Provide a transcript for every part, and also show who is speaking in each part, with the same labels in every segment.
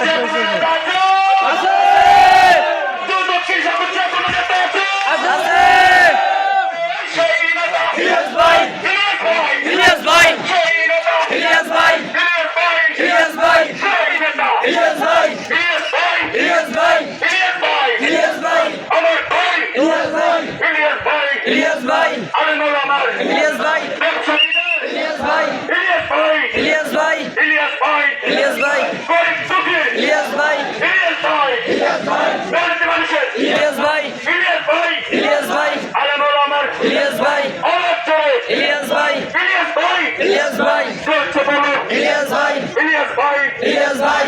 Speaker 1: Obrigado.
Speaker 2: Ilias ভাই
Speaker 1: ইলিয়াস ভাই
Speaker 2: ইলিয়াস ভাই
Speaker 1: ইলিয়াস ভাই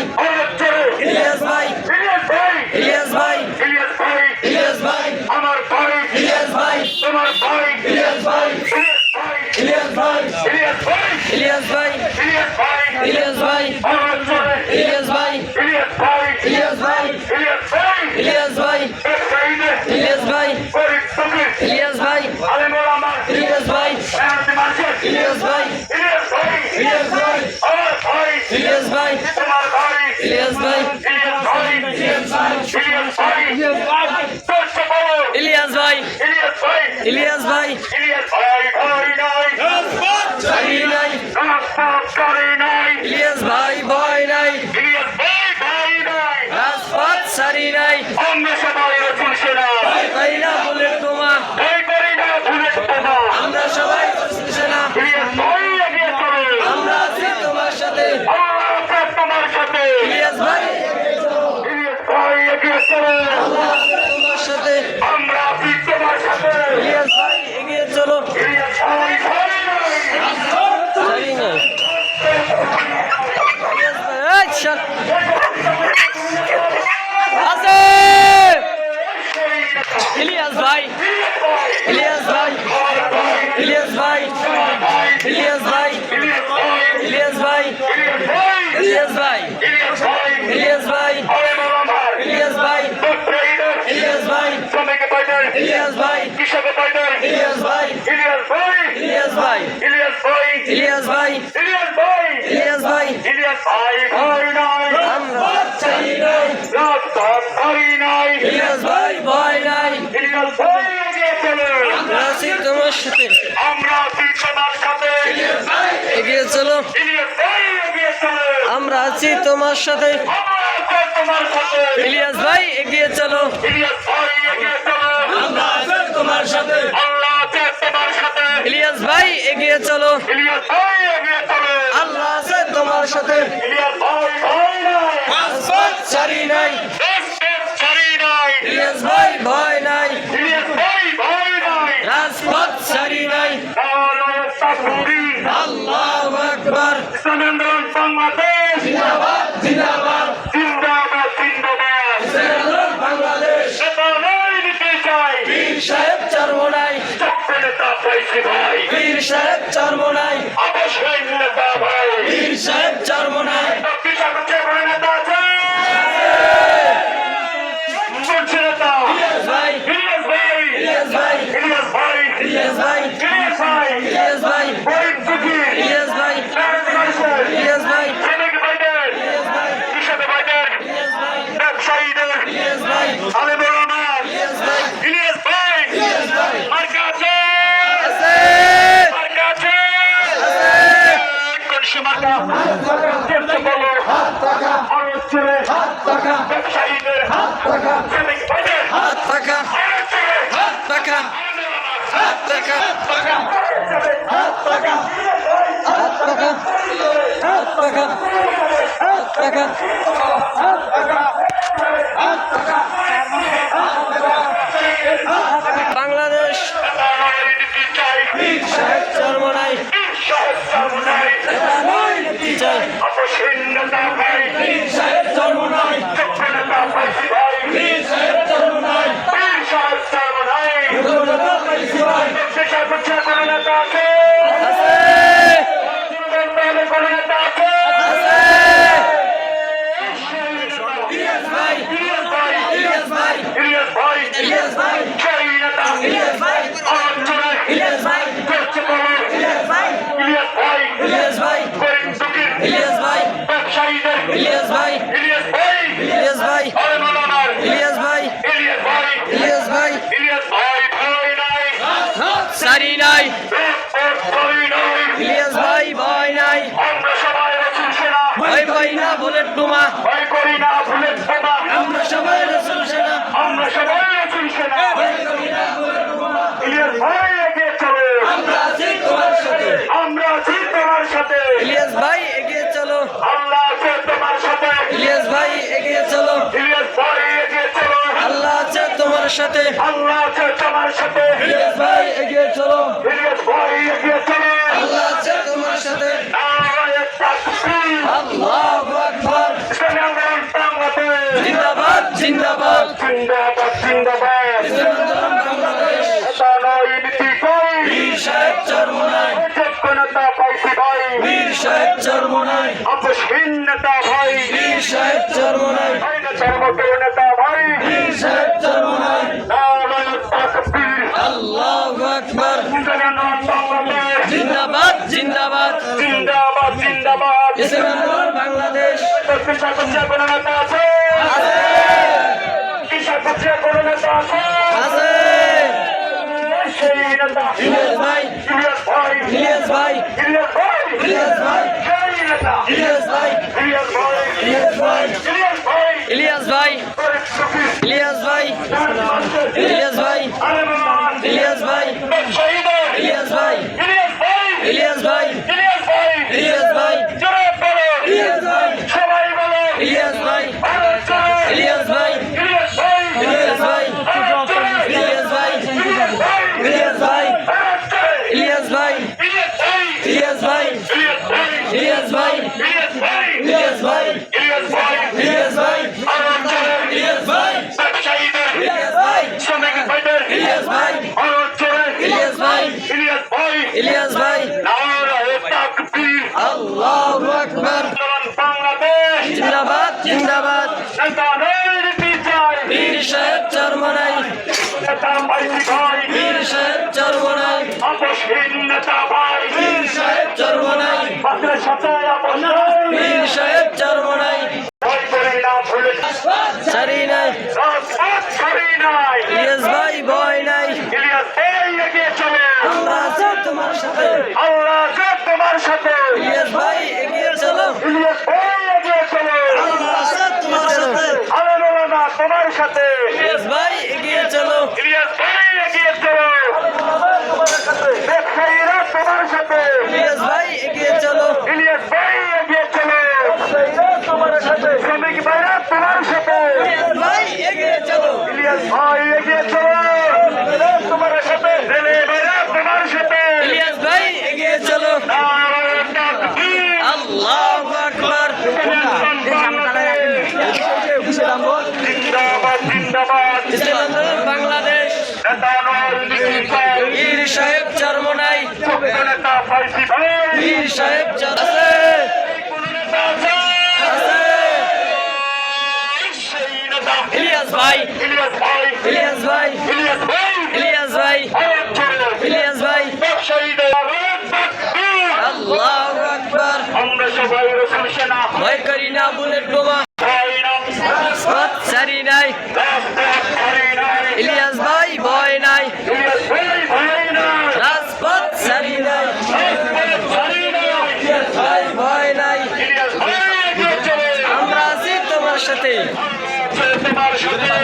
Speaker 2: ইলিয়াস ভাই
Speaker 1: ইলিয়াস ভাই
Speaker 2: ইলিয়াস ভাই
Speaker 1: ইলিয়াস ভাই
Speaker 2: ইলিয়াস ভাই
Speaker 1: আমার ভাই
Speaker 2: ইলিয়াস ভাই
Speaker 1: তোমার ভাই
Speaker 2: ইলিয়াস ভাই
Speaker 1: ইলিয়াস ভাই
Speaker 2: ইলিয়াস ভাই
Speaker 1: ইলিয়াস ভাই
Speaker 2: ইলিয়াস ভাই
Speaker 1: ইলিয়াস ভাই
Speaker 2: ইলিয়াস ভাই ইলিয়াস ভাই
Speaker 1: ইলিয়াস ভাই
Speaker 2: ইলিয়াস ভাই
Speaker 1: ইলিয়াস ভাই
Speaker 2: ইলিয়াস ভাই ইলিয়াস ভাই Ilias Ilias
Speaker 1: vai! Ilias
Speaker 2: vai! Elias
Speaker 1: vai! Elias
Speaker 2: vai! ভাই
Speaker 1: ভাই
Speaker 2: নাই।
Speaker 1: আমরা চাই নাই।
Speaker 2: ভাই নাই
Speaker 1: ইলিয়াস ভাই ভাই নাই ইলিয়াস ভাই এগিয়ে চলো।
Speaker 2: আমরা আছি তোমার সাথে। আমরা আছি তোমার সাথে ইলিয়াস ভাই এগিয়ে চলো।
Speaker 1: ইলিয়াস ভাই
Speaker 2: এগিয়ে চলো আমরা আছি তোমার সাথে। ইলিয়াস ভাই এগিয়ে চলো।
Speaker 1: ইলিয়াস ভাই এগিয়ে চলো।
Speaker 2: আমরা
Speaker 1: আল্লাহু
Speaker 2: আকবার।
Speaker 1: সনন্দন বাংলাদেশ।
Speaker 2: জিন্দাবাদ জিন্দাবাদ। বাংলাদেশ।
Speaker 1: সবাই নিতে চাই।
Speaker 2: বীর সাহেব চরমনাই।
Speaker 1: সফলতা পাইছি ভাই।
Speaker 2: বীর সাহেব চরমনাই।
Speaker 1: অবশ্যই থাকা
Speaker 2: হাত
Speaker 1: থাকা
Speaker 2: হাত থাকা হাত থাকা হাত থাকা হাত থাকা হাত থাকা বাংলাদেশ চরমনাই চাই
Speaker 1: ভয় করি না
Speaker 2: সবাই
Speaker 1: আছি সেনা
Speaker 2: ভয় করি না বুলেট বোমা
Speaker 1: ইলিয়াস ভাই এগিয়ে চলো।
Speaker 2: আমরা আছি তোমার সাথে
Speaker 1: আমরা আছি তোমার সাথে
Speaker 2: ইলিয়াস ভাই এগিয়ে চলো।
Speaker 1: আল্লাহ আছে তোমার সাথে
Speaker 2: ইলিয়াস ভাই এগিয়ে চলো
Speaker 1: ইলিয়াস ভাই এগিয়ে চলো
Speaker 2: আল্লাহ আছে তোমার সাথে
Speaker 1: আল্লাহ আছে তোমার সাথে
Speaker 2: ইলিয়াস ভাই এগিয়ে চলো।
Speaker 1: ইলিয়াস ভাই এগিয়ে
Speaker 2: জিন্দাবাদ জিন্দাবাদ।
Speaker 1: জিন্দাবাদ জিন্দাবাদ।
Speaker 2: বীর সাহেব চর্ম
Speaker 1: নাই নেতা
Speaker 2: জিন্দাবাদ জিন্দাবাদ।
Speaker 1: জিন্দাবাদ জিন্দাবাদ।
Speaker 2: বাংলাদেশ।
Speaker 1: আছে
Speaker 2: ইলিয়াস ভাই
Speaker 1: ইলিয়াস ভাই
Speaker 2: ইলিয়াস ভাই
Speaker 1: ইলিয়াস ভাই
Speaker 2: ইলিয়াস ভাই ইলিয়াস ভাই
Speaker 1: ইলিয়াস ভাই
Speaker 2: ইলিয়াস ভাই
Speaker 1: ইলিয়াস ভাই
Speaker 2: ইলিয়াস ভাই ইলিয়াস ভাই
Speaker 1: মানুষের
Speaker 2: ইলিয়াস ভাই
Speaker 1: আলেমান
Speaker 2: ইলিয়াস ভাই
Speaker 1: শহীদের
Speaker 2: ইলিয়াস ভাই
Speaker 1: ইলিয়াস ভাই
Speaker 2: ইলিয়াস ভাই
Speaker 1: ইলিয়াস ভাই
Speaker 2: ইলিয়াস ভাই
Speaker 1: জোরে বলো
Speaker 2: ইলিয়াস ভাই
Speaker 1: সবাই বলো
Speaker 2: ইলিয়াস ভাই
Speaker 1: ভারত জোরে
Speaker 2: ইলিয়াস ভাই
Speaker 1: ইলিয়াস ভাই
Speaker 2: ইলিয়াস ভাই
Speaker 1: ভারত জোরে
Speaker 2: ইলিয়াস ভাই
Speaker 1: ইলিয়াস ভাই
Speaker 2: ইলিয়াস ভাই
Speaker 1: ভারত জোরে
Speaker 2: ইলিয়াস ভাই
Speaker 1: ইলিয়াস ভাই
Speaker 2: ইলিয়াস ভাই
Speaker 1: ইলিয়াস ভাই
Speaker 2: ইলিয়াস ভাই
Speaker 1: ইলিয়াস ভাই
Speaker 2: ইলিয়াস ভাই
Speaker 1: জোরে
Speaker 2: ইলিয়াস ভাই
Speaker 1: ব্যবসায়ীদের
Speaker 2: ইলিয়াস ভাই
Speaker 1: শ্রমিক ভাইদের
Speaker 2: ইলিয়াস ভাই
Speaker 1: ভারত
Speaker 2: ইলিয়াস ভাই
Speaker 1: ইলিয়াস ভাই
Speaker 2: ইলিয়াস ভাই
Speaker 1: নারায়ে তাকবীর
Speaker 2: আল্লাহু আকবার।
Speaker 1: বাংলাদেশ
Speaker 2: জিন্দাবাদ জিন্দাবাদ।
Speaker 1: নেতা বিচার
Speaker 2: বীর সাহেব চরমনাই।
Speaker 1: নেতা পাইছি ভাই
Speaker 2: বীর সাহেব চরমনাই।
Speaker 1: আপসহীন নেতা ভাই
Speaker 2: বীর সাহেব চরমনাই।
Speaker 1: পাত্রের সাথে আপোষ
Speaker 2: বীর সাহেব চরমনাই
Speaker 1: ভয় করি
Speaker 2: সারি নাই।
Speaker 1: নাই
Speaker 2: ইলিয়াস ভাই, ভয় নাই। আমরা আছি তোমার সাথে
Speaker 1: আল্লাহ আছে তোমার সাথে।
Speaker 2: ইলিয়াস ভাই, এগিয়ে চলো। তোমার সাথে
Speaker 1: আলোচনা তোমার সাথে।
Speaker 2: ইলিয়াস ভাই, এগিয়ে চলো।
Speaker 1: ইলিয়াস ভাই এগিয়ে চলো ব্যবসায়ীরা তোমার সাথে
Speaker 2: ভাই, এগিয়ে পীর সাহেব
Speaker 1: চর্ম নাই
Speaker 2: পীর সাহেব আছে। ইলিয়াস ভাই।
Speaker 1: ইলিয়াস ভাই।
Speaker 2: ইলিয়াস ভাই।
Speaker 1: আমরা সবাই রাসূল সেনা।
Speaker 2: ভয় করি না বুলেট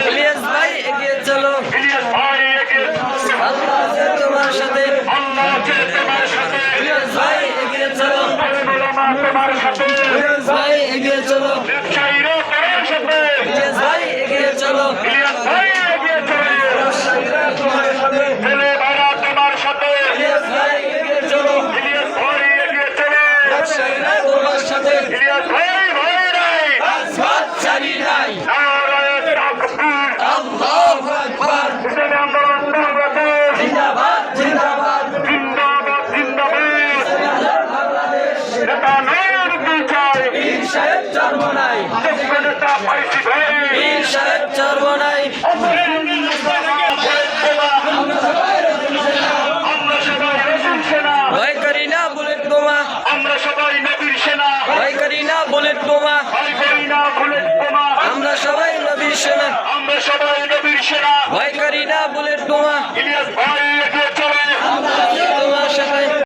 Speaker 2: ইলিয়াস ভাই
Speaker 1: এগিয়ে
Speaker 2: তোমার সাথে। ভাই এগিয়ে
Speaker 1: ভাই এগিয়ে
Speaker 2: চলো
Speaker 1: ব্যবসায়ীরা তোমার সাথে
Speaker 2: ইলিয়াস ভাই এগিয়ে চলো
Speaker 1: ইলিয়াস ভাই এগিয়ে চলো ছেলে ভাইরা তোমার সাথে
Speaker 2: ইলিয়াস ভাই এগিয়ে চলো
Speaker 1: ইলিয়াস ভাই এগিয়ে চলো
Speaker 2: ব্যবসায়ীরা তোমার সাথে
Speaker 1: ইলিয়াস ভাই ভাই নাই
Speaker 2: রাজপথ সারি নাই
Speaker 1: নারায়ে তাকবীর
Speaker 2: আল্লাহু আকবার।